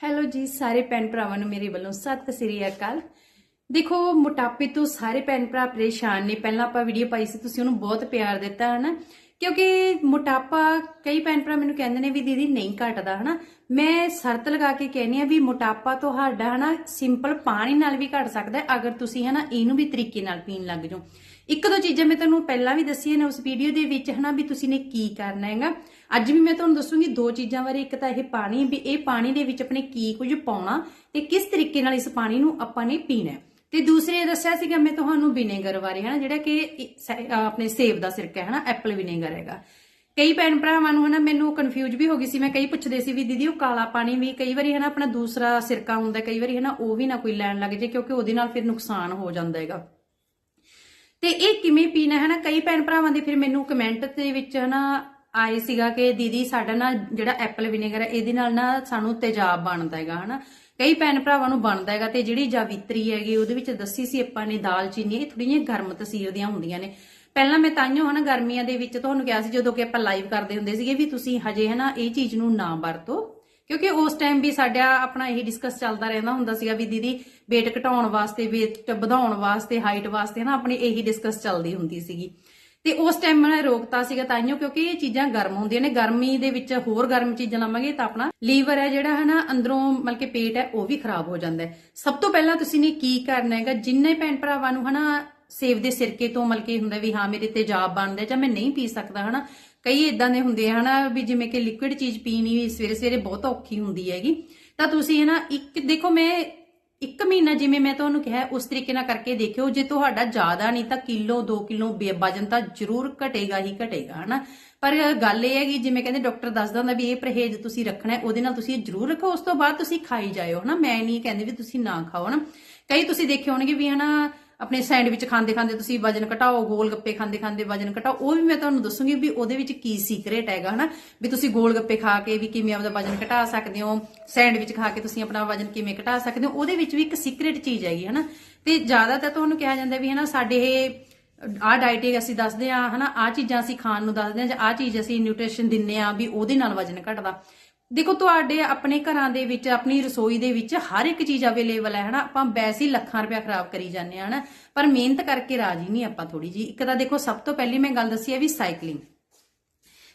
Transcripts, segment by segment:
Hello ਜੀ, ਸਾਰੇ ਭੈਣ ਭਰਾਵਾਂ ਨੂੰ ਮੇਰੇ ਵੱਲੋਂ ਸਤਿ ਸ੍ਰੀ ਅਕਾਲ। ਦੇਖੋ, ਮੋਟਾਪੇ ਤੋਂ ਸਾਰੇ ਭੈਣ ਭਰਾ ਪਰੇਸ਼ਾਨ ਨੇ। ਪਹਿਲਾਂ ਆਪਾਂ ਵੀਡੀਓ ਪਾਈ ਸੀ, ਤੁਸੀਂ ਉਹਨੂੰ ਬਹੁਤ ਪਿਆਰ ਦਿੱਤਾ, ਹਨਾ? ਕਿਉਂਕਿ ਮੋਟਾਪਾ, ਕਈ ਭੈਣ ਭਰਾ ਮੈਨੂੰ ਕਹਿੰਦੇ ਨੇ ਵੀ ਦੀਦੀ ਨਹੀਂ ਘਟਦਾ, ਹਨਾ? ਮੈਂ ਸ਼ਰਤ ਲਗਾ ਕੇ ਕਹਿੰਨੀ ਆ ਵੀ ਮੋਟਾਪਾ ਤੁਹਾਡਾ, ਹਨਾ ਸਿੰਪਲ ਪਾਣੀ ਨਾਲ ਵੀ ਘਟ ਸਕਦਾ ਅਗਰ ਤੁਸੀਂ, ਹਨਾ, ਇਹਨੂੰ ਵੀ ਤਰੀਕੇ ਨਾਲ ਪੀਣ ਲੱਗ ਜਾਓ। ਇੱਕ ਦੋ ਚੀਜ਼ਾਂ ਮੈਂ ਤੁਹਾਨੂੰ ਪਹਿਲਾਂ ਵੀ ਦੱਸੀਆਂ ਨੇ ਉਸ ਵੀਡੀਓ ਦੇ ਵਿੱਚ, ਹਨਾ, ਵੀ ਤੁਸੀਂ ਨੇ ਕੀ ਕਰਨਾ ਹੈਗਾ। ਅੱਜ ਵੀ ਮੈਂ ਤੁਹਾਨੂੰ ਦੱਸੂਗੀ ਦੋ ਚੀਜ਼ਾਂ ਬਾਰੇ। ਇੱਕ ਤਾਂ ਇਹ ਪਾਣੀ, ਵੀ ਇਹ ਪਾਣੀ ਦੇ ਵਿੱਚ ਆਪਣੇ ਕੀ ਕੁਝ ਪਾਉਣਾ ਤੇ ਕਿਸ ਤਰੀਕੇ ਨਾਲ ਇਸ ਪਾਣੀ ਨੂੰ ਆਪਾਂ ਨੇ ਪੀਣਾ ਤੇ ਦੂਸਰੇ ਦੱਸਿਆ ਸੀਗਾ ਮੈਂ ਤੁਹਾਨੂੰ ਵਿਨੇਗਰ ਬਾਰੇ, ਹਨਾ, ਜਿਹੜਾ ਕਿ ਆਪਣੇ ਸੇਬ ਦਾ ਸਿਰਕਾ ਹੈ, ਹਨਾ, ਐਪਲ ਵਿਨੇਗਰ ਹੈਗਾ। ਕਈ ਭੈਣ ਭਰਾਵਾਂ ਨੂੰ, ਹਨਾ, ਮੈਨੂੰ ਕਨਫਿਊਜ਼ ਵੀ ਹੋ ਗਈ ਸੀ। ਮੈਂ ਕਈ ਪੁੱਛਦੇ ਸੀ ਵੀ ਦੀਦੀ, ਉਹ ਕਾਲਾ ਪਾਣੀ ਵੀ ਕਈ ਵਾਰੀ, ਹਨਾ, ਆਪਣਾ ਦੂਸਰਾ ਸਿਰਕਾ ਹੁੰਦਾ, ਕਈ ਵਾਰੀ, ਹਨਾ, ਉਹ ਵੀ ਨਾ ਕੋਈ ਲੈਣ ਲੱਗ ਜੇ ਕਿਉਂਕਿ ਉਹਦੇ ਨਾਲ ਫਿਰ ਨੁਕਸਾਨ ਹੋ ਜਾਂਦਾ ਹੈਗਾ। ਤੇ ਇਹ ਕਿਵੇਂ ਪੀਣਾ ਹੈ ਨਾ ਕਈ ਭੈਣ ਭਰਾਵਾਂ ਦੇ ਫਿਰ ਮੈਨੂੰ ਕਮੈਂਟ ਦੇ ਵਿੱਚ, ਹਨਾ, ਆਏ ਸੀਗਾ ਕਿ ਦੀਦੀ ਸਾਡਾ ਨਾ ਜਿਹੜਾ ਐਪਲ ਵਿਨੇਗਰ ਹੈ, ਇਹਦੇ ਨਾਲ ਨਾ ਸਾਨੂੰ ਤੇਜ਼ਾਬ ਬਣਦਾ ਹੈਗਾ, ਹਨਾ? ਕਈ ਭੈਣ ਭਰਾਵਾਂ ਨੂੰ ਬਣਦਾ ਹੈਗਾ ਤੇ ਜਿਹੜੀ ਜਾਵਿਤਰੀ ਹੈਗੀ, ਉਹਦੇ ਵਿੱਚ ਦੱਸੀ ਸੀ ਆਪਾਂ ਨੇ ਦਾਲਚੀਨੀ ਇਹ ਥੋੜੀਆਂ ਜਿਹੀਆਂ ਗਰਮ ਤਸੀਰ ਦੀਆਂ ਹੁੰਦੀਆਂ ਨੇ। ਪਹਿਲਾਂ ਮੈਂ ਤਾਈਓ, ਹਨਾ, ਗਰਮੀਆਂ ਦੇ ਵਿੱਚ ਤੁਹਾਨੂੰ ਕਿਹਾ ਸੀ ਜਦੋਂ ਕਿ ਆਪਾਂ ਲਾਈਵ ਕਰਦੇ ਹੁੰਦੇ ਸੀਗੇ ਵੀ ਤੁਸੀਂ ਹਜੇ, ਹਨਾ, ਇਹ ਚੀਜ਼ ਨੂੰ ਨਾ ਵਰਤੋ। ਕਿਉਂਕਿ ਉਸ ਟਾਈਮ ਵੀ ਸਾਡਾ ਆਪਣਾ ਇਹੀ ਡਿਸਕਸ ਚੱਲਦਾ ਰਹਿੰਦਾ ਹੁੰਦਾ ਸੀਗਾ ਵੀ ਦੀਦੀ weight ਘਟਾਉਣ ਵਾਸਤੇ, weight ਵਧਾਉਣ ਵਾਸਤੇ ਹਾਈਟ ਵਾਸਤੇ ਨਾ ਆਪਣੀ ਇਹੀ ਡਿਸਕਸ ਚੱਲਦੀ ਹੁੰਦੀ ਸੀਗੀ। ਤੇ ਉਸ ਟਾਈਮ ਮੈਂ ਰੋਕਤਾ ਸੀਗਾ ਤਾਈਓ ਕਿਉਂਕਿ ਇਹ ਚੀਜ਼ਾਂ ਗਰਮ ਹੁੰਦੀਆਂ ਨੇ, ਗਰਮੀ ਦੇ ਵਿੱਚ ਹੋਰ ਗਰਮ ਚੀਜ਼ਾਂ ਲਾਵਾਂਗੇ ਤਾਂ ਆਪਣਾ ਲੀਵਰ ਹੈ ਜਿਹੜਾ ਹੈ ਨਾ ਅੰਦਰੋਂ ਮਤਲਬ ਕਿ ਪੇਟ ਹੈ ਉਹ ਵੀ ਖਰਾਬ ਹੋ ਜਾਂਦਾ ਹੈ। ਸਭ ਤੋਂ ਪਹਿਲਾਂ ਤੁਸੀਂ ਨੇ ਕੀ ਕਰਨਾ ਹੈਗਾ, ਜਿੰਨੇ ਭੈਣ ਭਰਾਵਾਂ ਨੂੰ ਹਨਾ ਸੇਬ ਦੇ ਸਿਰਕੇ ਤੋਂ ਮਤਲਬ ਕਿ ਹੁੰਦਾ ਵੀ ਹਾਂ ਮੇਰੇ ਤੇਜ਼ਾਬ ਬਣਦਾ ਜਾਂ ਮੈਂ ਨਹੀਂ ਪੀ ਸਕਦਾ ਹਨਾ ਕਈ ਇਦਾਂ ਦੇ ਹੁੰਦੇ ਆ, ਹਨਾ, ਵੀ ਜਿਵੇਂ ਕਿ ਲਿਕੁਇਡ ਚੀਜ਼ ਪੀਣੀ ਸਵੇਰੇ ਸਵੇਰੇ ਬਹੁਤ ਔਖੀ ਹੁੰਦੀ ਹੈਗੀ। ਤਾਂ ਤੁਸੀਂ ਹਨਾ, ਇੱਕ, ਦੇਖੋ ਮੈਂ ਇੱਕ ਮਹੀਨਾ ਜਿਵੇਂ ਮੈਂ ਤੁਹਾਨੂੰ ਕਿਹਾ, ਉਸ ਤਰੀਕੇ ਨਾਲ ਕਰਕੇ ਦੇਖਿਓ, ਜੇ ਤੁਹਾਡਾ ਜ਼ਿਆਦਾ ਨਹੀਂ ਤਾਂ ਕਿਲੋ 2 ਕਿਲੋ ਬੇ- ਵਜਨ ਤਾਂ ਜ਼ਰੂਰ ਘਟੇਗਾ ਹੀ ਘਟੇਗਾ, ਹਨਾ। ਪਰ ਗੱਲ ਇਹ ਹੈ ਕਿ ਜਿਵੇਂ ਕਹਿੰਦੇ ਡਾਕਟਰ ਦੱਸਦਾ ਹੁੰਦਾ ਵੀ ਇਹ ਪਰਹੇਜ਼ ਤੁਸੀਂ ਰੱਖਣਾ ਹੈ ਉਹਦੇ ਨਾਲ ਤੁਸੀਂ ਇਹ ਜ਼ਰੂਰ ਰੱਖੋ, ਉਸ ਤੋਂ ਬਾਅਦ ਤੁਸੀਂ ਖਾਈ ਜਾਇਓ, ਹਨਾ। ਮੈਂ ਨਹੀਂ ਕਹਿੰਦੇ ਵੀ ਤੁਸੀਂ ਨਾ ਖਾਓ, ਹਨਾ। ਕਈ ਤੁਸੀਂ ਦੇਖੇ ਹੋਣਗੇ ਵੀ, ਹਨਾ ਆਪਣੇ ਸੈਂਡਵਿਚ ਖਾਂਦੇ ਖਾਂਦੇ ਤੁਸੀਂ ਵਜਨ ਘਟਾਓ, ਗੋਲ ਗੱਪੇ ਖਾਂਦੇ ਖਾਂਦੇ ਵਜਨ ਘਟਾਓ, ਉਹ ਵੀ ਮੈਂ ਤੁਹਾਨੂੰ ਦੱਸੂਗੀ ਵੀ ਉਹਦੇ ਵਿੱਚ ਕੀ ਸੀਕ੍ਰੇਟ ਹੈਗਾ, ਹਨਾ? ਵੀ ਤੁਸੀਂ ਗੋਲ ਗੱਪੇ ਖਾ ਕੇ ਵੀ ਕਿਵੇਂ ਆਪਦਾ ਵਜਨ ਘਟਾ ਸਕਦੇ ਹੋ, ਸੈਂਡਵਿਚ ਖਾ ਕੇ ਤੁਸੀਂ ਆਪਣਾ ਵਜਨ ਕਿਵੇਂ ਘਟਾ ਸਕਦੇ ਹੋ, ਉਹਦੇ ਵਿੱਚ ਵੀ ਇੱਕ ਸੀਕ੍ਰੇਟ ਚੀਜ਼ ਹੈਗੀ, ਹਨਾ? ਤੇ ਜ਼ਿਆਦਾਤਰ ਤੁਹਾਨੂੰ ਕਿਹਾ ਜਾਂਦਾ ਵੀ, ਹਨਾ, ਸਾਡੇ ਇਹ, ਆਹ ਡਾਈਟਿੰਗ ਅਸੀਂ ਦੱਸਦੇ ਆ ਹਨਾ, ਆਹ ਚੀਜ਼ਾਂ ਅਸੀਂ ਖਾਣ ਨੂੰ ਦੱਸਦੇ ਆ ਜਾਂ ਆਹ ਚੀਜ਼ ਅਸੀਂ ਨਿਊਟ੍ਰੀਸ਼ਨ ਦਿੰਨੇ ਆ ਵੀ ਉਹਦੇ ਨਾਲ ਵਜਨ ਘਟਦਾ। ਦੇਖੋ, ਤੁਹਾਡੇ ਆਪਣੇ ਘਰਾਂ ਦੇ ਵਿੱਚ, ਆਪਣੀ ਰਸੋਈ ਦੇ ਵਿੱਚ ਹਰ ਇੱਕ ਚੀਜ਼ ਅਵੇਲੇਬਲ ਹੈ, ਹਨਾ? ਆਪਾਂ ਵੈਸੇ ਹੀ ਲੱਖਾਂ ਰੁਪਇਆ ਖਰਾਬ ਕਰੀ ਜਾਂਦੇ ਆ ਹਨਾ? ਪਰ ਮਿਹਨਤ ਕਰਕੇ ਰਾਜੀ ਨਹੀਂ ਆਪਾਂ ਥੋੜੀ ਜੀ ਇੱਕ ਤਾਂ ਦੇਖੋ, ਸਭ ਤੋਂ ਪਹਿਲੀ ਮੈਂ ਗੱਲ ਦੱਸੀ ਹੈ ਵੀ ਸਾਈਕਲਿੰਗ